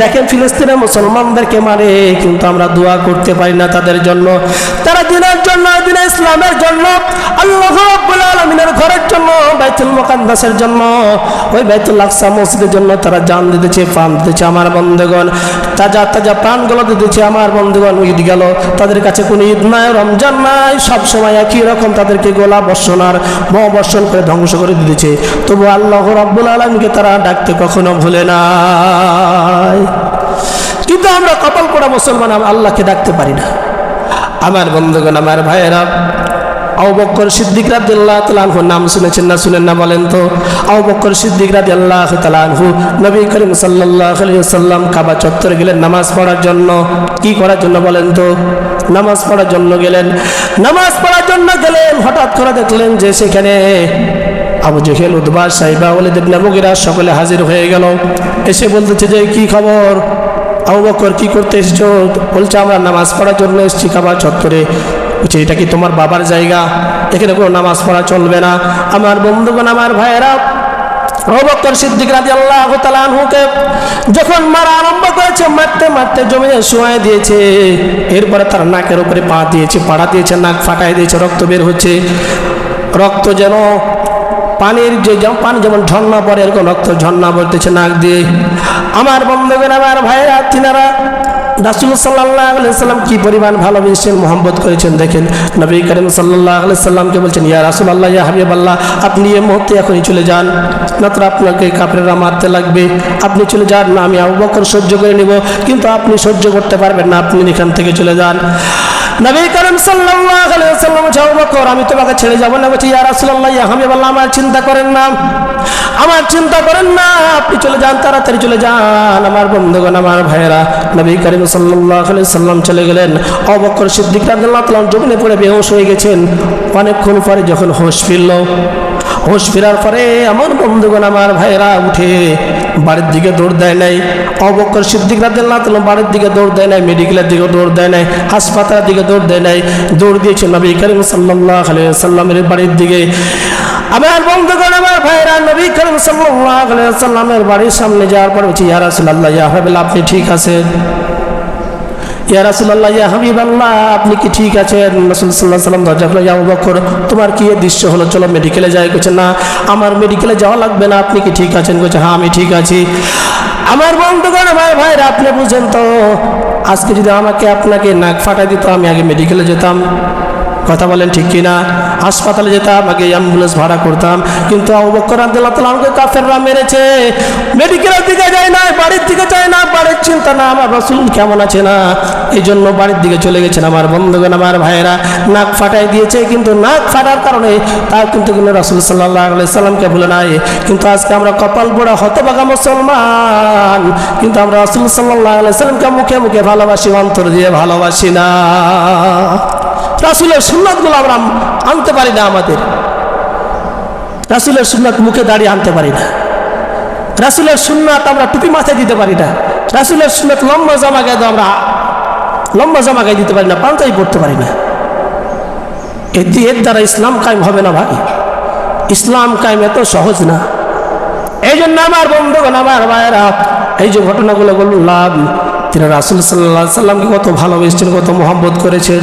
দেখেন, ফিলিস্তিনের মুসলমানদেরকে মারে, কিন্তু আমরা দোয়া করতে পারি না তাদের জন্য। তারা দিনের জন্য, দিন ইসলামের জন্য, আল্লাহ ঘরের জন্য, বাইতুল জন্য, ওই বাইতুল আকসা মসজিদের জন্য তারা জান দিতেছে, প্রাণ দিতেছে আমার বন্ধুগণ। তাজা তাজা প্রাণগুলো দিতেছে আমার বন্ধুগণ। ঈদ গেল, তাদের কাছে কোনো ঈদ নাই, রমজান নাই, সব সময় একই রকম তাদেরকে গোলা বর্ষণ আর মহাবর্ষণ করে ধ্বংস করে দিতেছে। তবু আল্লাহ রাব্বুল আলমীকে তারা ডাকতে কখনো ভুলে নাই কিন্তু আমরা কপাল পড়া মুসলমান আল্লাহকে ডাকতে পারি না। আমার বন্ধুগণ, আমার ভাইয়েরা, আবু বক্কর সিদ্দিক রাদিয়াল্লাহু তাআলা নাম শুনেছেন না শুনেন না বলেন তো? আবু বক্কর সিদ্দিক রাদিয়াল্লাহু তাআলা নবী করিম সাল্লাল্লাহু আলাইহি ওয়াসাল্লাম কাবা চত্বরে গেলেন নামাজ পড়ার জন্য। কি করার জন্য বলেন তো? নামাজ পড়ার জন্য গেলেন। নামাজ পড়ার জন্য গেলেন, হঠাৎ করে দেখলেন যে সেখানে আবু জেহেল উদ্বাস সাইবা ওলিদ ইবনে মুগিরা সকলে হাজির হয়ে গেল। এসে বলতেছে যে, কি খবর? আবু বকর কি করতে এসেছ? বলছে, আমরা নামাজ পড়ার জন্য এসেছি কাবা চত্বরে। বলছে, এটা কি তোমার বাবার জায়গা? এখানে কোনো নামাজ পড়া চলবে না। আমার বন্ধুগণ, আমার ভাইয়েরা অবক্কর সিদ্দিক রাজি আল্লাহ তালানহুকে যখন মারা আরম্ভ করেছে, মারতে মারতে জমিনে শুয়াই দিয়েছে। এরপরে তার নাকের উপরে পা দিয়েছে, পাড়া দিয়েছে, নাক ফাটাই দিয়েছে, রক্ত বের হচ্ছে। রক্ত যেন পানির যে পানি যেমন ঝর্ণা পড়ে, এরকম রক্ত ঝর্ণা পড়তেছে নাক দিয়ে। আমার বন্ধুগণ, আমার ভাইয়েরা, তিনারা রাসুল সাল্লাহ সাল্লাম কি পরিমাণ ভালোবেসেছেন মোহাম্মত করেছেন দেখেন। নবী করিম সাল্লাহ সাল্লামকে বলছেন, ইয়া রাসুল আল্লাহ ইয়া হাবিব আল্লাহ আপনি এ মুহূর্তে এখনই চলে যান। নত্র আপনাকে কাপড়েরা মারতে লাগবে। আপনি চলে যান না আমি আবু বকর সহ্য করে নিব, কিন্তু আপনি সহ্য করতে পারবেন না, আপনি এখান থেকে চলে যান। নবী করিম আবু বকর, আমি তোমাকে ছেড়ে যাব না বলছি, ইয়া রাসূলুল্লাহ ইয়া হাবিব আল্লাহ আমার চিন্তা করেন না, আমার চিন্তা করেন না, আপনি চলে যান, তাড়াতাড়ি চলে যান, আমার বন্ধুগণ, আমার ভাইয়েরা। নবী করিম আলাইহি সাল্লাম চলে গেলেন। আবু বকর সিদ্দিক তাআলা জমিনে পড়ে বেহুশ হয়ে গেছেন। অনেকক্ষণ পরে যখন হোশ ফিরল, হোশ ফেরার পরে আমার বন্ধুগণ, আমার ভাইয়েরা উঠে বাড়ির দিকে দৌড় দেয় নাই। অবকর সিদ্দিক বাড়ির দিকে দৌড় দেয় নাই মেডিকেলের দিকে দৌড় দেয় নাই, হাসপাতালের দিকে দৌড় দেয় নাই, দৌড় দিয়েছে নবী করিম সাল্লাহ আলাইহি সাল্লামের বাড়ির দিকে। আমার বন্ধুগণ, আমার ভাইরা নবী করিম সাল্লাহ আলাইহি সাল্লামের বাড়ির সামনে যাওয়ার পর বলছি, ইয়া রাসূলুল্লাহ, ইয়া আপনি ঠিক আছেন? ইয়া রাসূলুল্লাহ, ইয়া হাবিবাল্লাহ, আপনি কি ঠিক আছেন? রাসূল আলাইহি সাল্লাম দরজা খুলে ইয়া বকর, তোমার কি দৃশ্য হলো? চলো মেডিকেলে যাই। কইছে, না, আমার মেডিকেলে যাওয়া লাগবে না। আপনি কি ঠিক আছেন? কইছে হ্যাঁ আমি ঠিক আছি। আমার বন্ধুগণ আমার ভাইরা আপনি বুঝেন তো, আজকে যদি আমাকে আপনাকে নাক ফাটাই দিত, আমি আগে মেডিকেলে যেতাম। কথা বলেন ঠিক কিনা? হাসপাতালে যেতাম, আগে অ্যাম্বুলেন্স ভাড়া করতাম। কিন্তু আবু বকর রাদিয়াল্লাহু তাআলা আমাকে কাফেররা মেরেছে। মেডিকেলের দিকে যায় না বাড়ির দিকে যায় চিন্তা না, আমার রসুল কেমন আছে না? এই জন্য বাড়ির দিকে চলে গেছেন আমার বন্ধুগণ, আমার ভাইয়েরা। নাক ফাটাই দিয়েছে, কিন্তু নাক ফাটার কারণে তাও কিন্তু কিন্তু রসুল সাল্লাহ সাল্লামকে ভুলে নাই। কিন্তু আজকে আমরা কপাল পোড়া হতবাগা মুসলমান। কিন্তু আমরা রসুল সাল্লাহ সাল্লামকে মুখে মুখে ভালোবাসি, অন্তর দিয়ে ভালোবাসি না। রাসুলের সুন্নাতগুলো আমরা আনতে পারি না আমাদের। রাসুলের সুন্নাত মুখে দাঁড়িয়ে আনতে পারি না। রাসুলের সুন্নাত আমরা টুপি মাথায় দিতে পারি না। রাসুলের সুন্নত লম্বা জামা গায়ে তো আমরা লম্বা জামা গায়ে দিতে পারি না পান্তাই পড়তে পারি না। এর এর দ্বারা ইসলাম কায়েম হবে না ভাই। ইসলাম কায়েম এত সহজ না। এই জন্য আমার বন্ধুগণ, আমার ভাইয়েরা, এই যে ঘটনাগুলো বললাম, তিনি রাসুল সাল্লাহ সাল্লামকে কত ভালোবেসেছেন, কত মোহাম্মত করেছেন।